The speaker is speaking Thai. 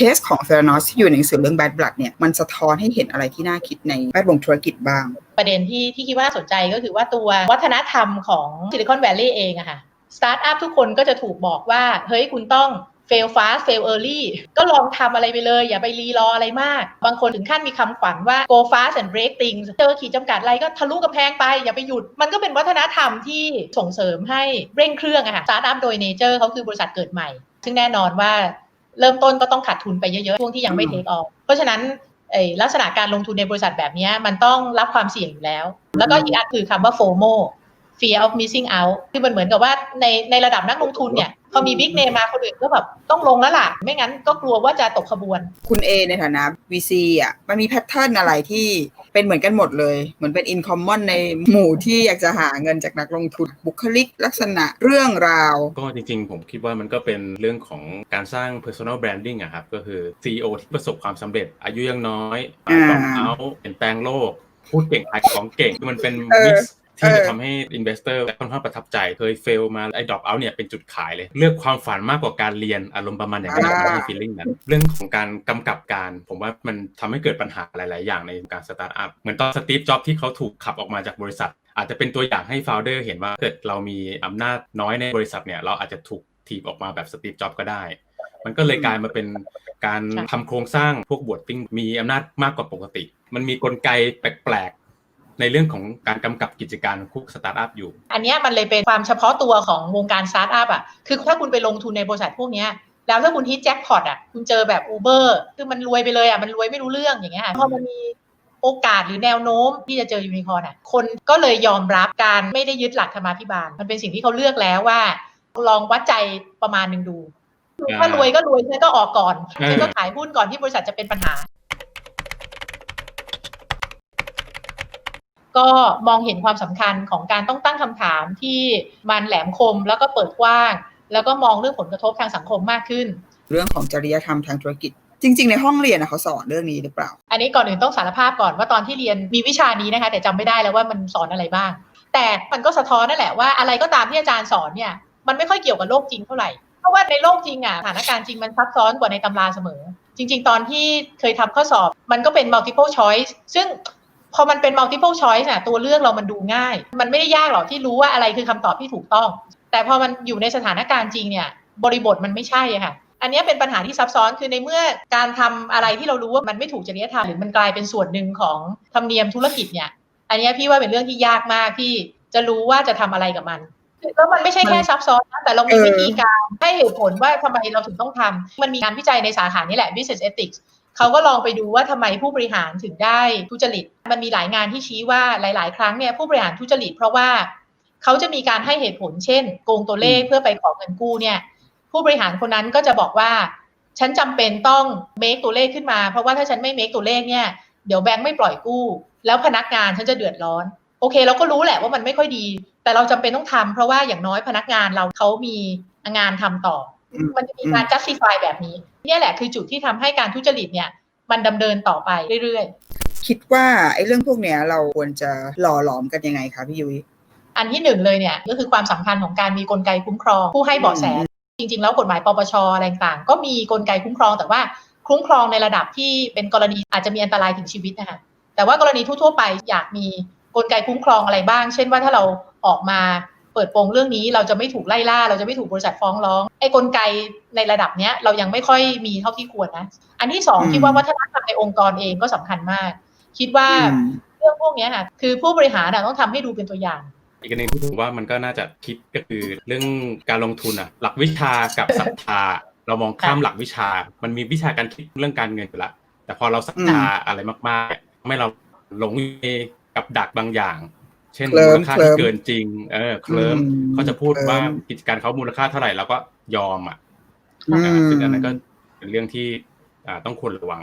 เคสของเซรานอสที่อยู่ในหนังสือเรื่อง Bad Blood เนี่ยมันสะท้อนให้เห็นอะไรที่น่าคิดในแวดวงธุรกิจบ้าง ประเด็นที่ที่คิดว่าน่าสนใจก็คือว่าตัววัฒนธรรมของซิลิคอนแวลล y เองอะค่ะสตาร์ทอัพทุกคนก็จะถูกบอกว่า เฮ้ยคุณต้อง fail fast fail early ก็ลองทำอะไรไปเลย อย่าไปรีรออะไรมาก บางคนถึงขั้นมีคำขวัญว่า go fast and break things เจอขีดจำกัดอะไรก็ทะลุกระแพงไป อย่าไปหยุด มันก็เป็นวัฒนธรรมที่ส่งเสริมให้เร่งเครื่องอะค่ะสตาร์ทอัพโดยเนเจอร์เขาคือบริษัทเกิดใหม่ ซึ่งแน่นอนว่า เริ่มต้นก็ต้องขาดทุนไปเยอะๆช่วงที่ยังไม่เทคออฟเพราะฉะนั้นเอ่อลักษณะการลงทุนในบริษัทแบบเนี้ยมันต้องรับความเสี่ยงอยู่แล้ว แล้วก็อีกอันคือคำว่า FOMO fear of missing out คือมันเหมือนกับว่าในในระดับนักลงทุนเนี่ย พอมีบิ๊กเนมมาคนอื่นก็แบบต้องลงแล้วล่ะ ไม่งั้นก็กลัวว่าจะตกขบวน คุณเอในฐานะ VC อะมันมีแพทเทิร์นอะไรที่เป็นเหมือนกันหมดเลย เหมือนเป็นอินคอมมอนในหมู่ที่อยากจะหาเงินจากนักลงทุนบุคลิกลักษณะเรื่องราว ก็จริงๆ ผมคิดว่ามันก็เป็นเรื่องของการสร้าง personal branding อะครับ ก็คือ CEO ที่ประสบความสำเร็จ อายุยังน้อยอ่าต้องเอาเปลี่ยนแปลงโลกพูดเก่งขายของเก่งมันเป็นเออมิกซ์ ที่เออจะทำให้ investor ค่อนข้างประทับใจเคยเฟลมาไอ้ drop out เนี่ยเป็นจุดขายเลย เลือกความฝันมากกว่าการเรียนอารมณ์ประมาณอย่างนั้นอ่าผมมี feeling นั้นเรื่องของการกำกับการ ผมว่ามันทำให้เกิดปัญหาหลาย ๆ อย่างในการสตาร์ทอัพเหมือนตอนสตีฟจ็อบที่เขาถูกขับออกมาจากบริษัท อาจจะเป็นตัวอย่างให้ founder เห็นว่าเกิดเรามีอำนาจน้อยในบริษัทเนี่ยเราอาจจะถูกถีบออกมาแบบสตีฟจ็อบก็ได้ มันก็เลยกลายมาเป็นการค่ะทำโครงสร้างพวกบวตติ้งมีอำนาจมากกว่าปกติ มันมีกลไกแปลกๆ ในเรื่องของการกำกับกิจการของพวกสตาร์ทอัพอยู่ อันเนี้ยมันเลยเป็นความเฉพาะตัวของวงการสตาร์ทอัพอะคือถ้าคุณไปลงทุนในบริษัทพวกเนี้ยแล้วถ้าคุณฮิตแจ็คพอตอะคุณเจอแบบ Uber คือมันรวยไปเลยอะมันรวยไม่รู้เรื่องอย่างเงี้ยค่ะพอมันมีโอกาสหรือแนวโน้มที่จะเจอยูนิคอร์นอะคนก็เลยยอมรับการไม่ได้ยึดหลักธรรมาภิบาล มันเป็นสิ่งที่เขาเลือกแล้วว่า ลองวัดใจประมาณหนึ่งดูถ้ารวยก็รวยฉันก็ออกก่อนเออฉันก็ขายหุ้นก่อนที่บริษัทจะเป็นปัญหา ก็มองเห็นความสำคัญของการต้องตั้งคำถามที่มันแหลมคมแล้วก็เปิดกว้าง แล้วก็มองเรื่องผลกระทบทางสังคมมากขึ้น เรื่องของจริยธรรมทางธุรกิจจริง ๆ ในห้องเรียนอะเขาสอนเรื่องนี้หรือเปล่า อันนี้ก่อนอื่นต้องสารภาพก่อนว่าตอนที่เรียนมีวิชานี้นะคะ แต่จำไม่ได้แล้วว่ามันสอนอะไรบ้าง แต่มันก็สะท้อนนั่นแหละว่าอะไรก็ตามที่อาจารย์สอนเนี่ยมันไม่ค่อยเกี่ยวกับโลกจริงเท่าไหร่เพราะว่าในโลกจริงอะสถานการณ์จริงมันซับซ้อนกว่าในตำราเสมอ จริง ๆ ตอนที่เคยทำข้อสอบ มันก็เป็น multiple choice ซึ่ง พอมันเป็น multiple choice น่ะตัวเลือกเรามันดูง่าย มันไม่ได้ยากหรอกที่รู้ว่าอะไรคือคำตอบที่ถูกต้อง แต่พอมันอยู่ในสถานการณ์จริงเนี่ยบริบทมันไม่ใช่อะค่ะ อันเนี้ยเป็นปัญหาที่ซับซ้อนคือในเมื่อการทำอะไรที่เรารู้ว่ามันไม่ถูกจริยธรรมหรือมันกลายเป็นส่วนหนึ่งของธรรมเนียมธุรกิจเนี่ย อันเนี้ยพี่ว่าเป็นเรื่องที่ยากมากที่จะรู้ว่าจะทำอะไรกับมันแล้วมันไม่ใช่แค่ซับซ้อนนะแต่เรามีเออวิธีการให้เหตุผลว่าทำไมเราถึงต้องทำมันมีงานวิจัยในสาขานี้แหละ business ethics เขาก็ลองไปดูว่าทำไมผู้บริหารถึงได้ทุจริต มันมีหลายงานที่ชี้ว่าหลาย ๆ ครั้งเนี่ยผู้บริหารทุจริต เพราะว่าเขาจะมีการให้เหตุผลเช่น โกงตัวเลขเพื่อไปขอเงินกู้เนี่ยผู้บริหารคนนั้นก็จะบอกว่า ฉันจำเป็นต้อง make ตัวเลขขึ้นมา เพราะว่าถ้าฉันไม่ make ตัวเลขเนี่ยเดี๋ยวแบงค์ไม่ปล่อยกู้ แล้วพนักงานฉันจะเดือดร้อน โอเค เราก็รู้แหละว่ามันไม่ค่อยดี แต่เราจำเป็นต้องทำเพราะว่าอย่างน้อยพนักงานเราเขามีงานทำต่ออื มมันจะมีการ justify แบบนี้เนี่ยแหละคือจุดที่ทำให้การทุจริตเนี่ยมันดำเนินต่อไปเรื่อยๆ คิดว่าไอ้เรื่องพวกเนี้ยเราควรจะหล่อหลอมกันยังไงคะพี่ยุ้ยอันที่หนึ่งเลยเนี่ยก็คือความสำคัญของการมีกลไกคุ้มครอง ผู้ให้เบาะแส จริง ๆ แล้วกฎหมายปปชอะไรต่างๆก็มีกลไกคุ้มครอง แต่ว่าคุ้มครองในระดับที่เป็นกรณีอาจจะมีอันตรายถึงชีวิตนะคะแต่ว่ากรณีทั่วๆไปอยากมีกลไกคุ้มครองอะไรบ้าง เช่นว่าถ้าเราออกมาเปิดโปงเรื่องนี้เราจะไม่ถูกไล่ล่า เราจะไม่ถูกบริษัทฟ้องร้องไอ้กลไกในระดับเนี้ยเรายังไม่ค่อยมีเท่าที่ควรนะ อันที่สองอืมคิดว่าวัฒนธรรมในองค์กรเองก็สำคัญมาก คิดว่าอืมเรื่องพวกเนี้ยค่ะคือผู้บริหารน่ะต้องทำให้ดูเป็นตัวอย่างอีกอันหนึ่งที่ผมว่ามันก็น่าจะคิดก็คือเรื่องการลงทุนอะหลักวิชากับศรัทธาเรามองข้ามหลักวิชา มันมีวิชาการคิดเรื่องการเงินอยู่แล้วแต่พอเราศรัทธาอะไรมากๆทำให้เราหลงในกับดักบางอย่าง เช่นเคลิ้มูมลค่าเคลิ้ที่มเกินจริง เออเคลิ้มอืมเขาจะพูดเคลิ้มว่ากิจการเขามูลค่าเท่าไหร่เราก็ยอมอะอืมอ่าซึ่งอันนั้นก็เป็นเรื่องที่อ่าต้องควรระวัง